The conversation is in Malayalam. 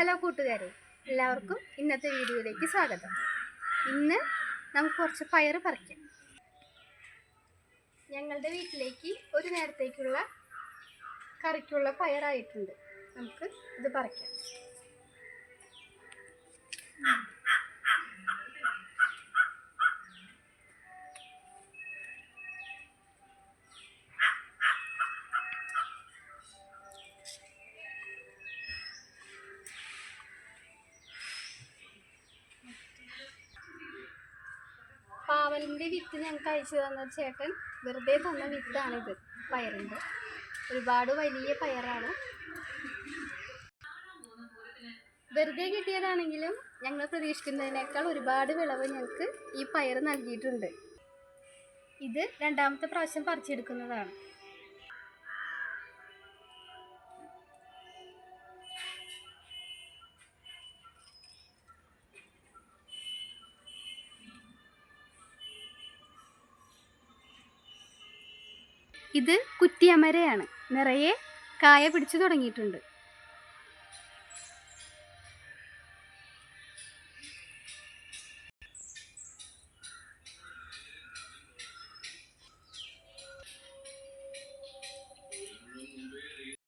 ഹലോ കൂട്ടുകാരെ എല്ലാവർക്കും ഇന്നത്തെ വീഡിയോയിലേക്ക് സ്വാഗതം. ഇന്ന് നമുക്ക് കുറച്ച് പയർ പറിക്കാം. ഞങ്ങളുടെ വീട്ടിലേക്ക് ഒരു നേരത്തേക്കുള്ള കറിക്കുള്ള പയറായിട്ടുണ്ട്. നമുക്ക് ഇത് പറിക്കാം. പാവലിന്റെ വിത്ത് ഞങ്ങൾക്ക് അയച്ചു തന്ന ചേട്ടൻ വെറുതെ തന്ന വിത്താണിത് പയറിന്റെ. ഒരുപാട് വലിയ പയറാണ്. വെറുതെ കിട്ടിയതാണെങ്കിലും ഞങ്ങൾ പ്രതീക്ഷിക്കുന്നതിനേക്കാൾ ഒരുപാട് വിളവ് ഞങ്ങൾക്ക് ഈ പയർ നൽകിയിട്ടുണ്ട്. ഇത് രണ്ടാമത്തെ പ്രാവശ്യം പറിച്ചെടുക്കുന്നതാണ്. ഇത് കുറ്റിയമരയാണ്. നിറയെ കായ പിടിച്ചു തുടങ്ങിയിട്ടുണ്ട്.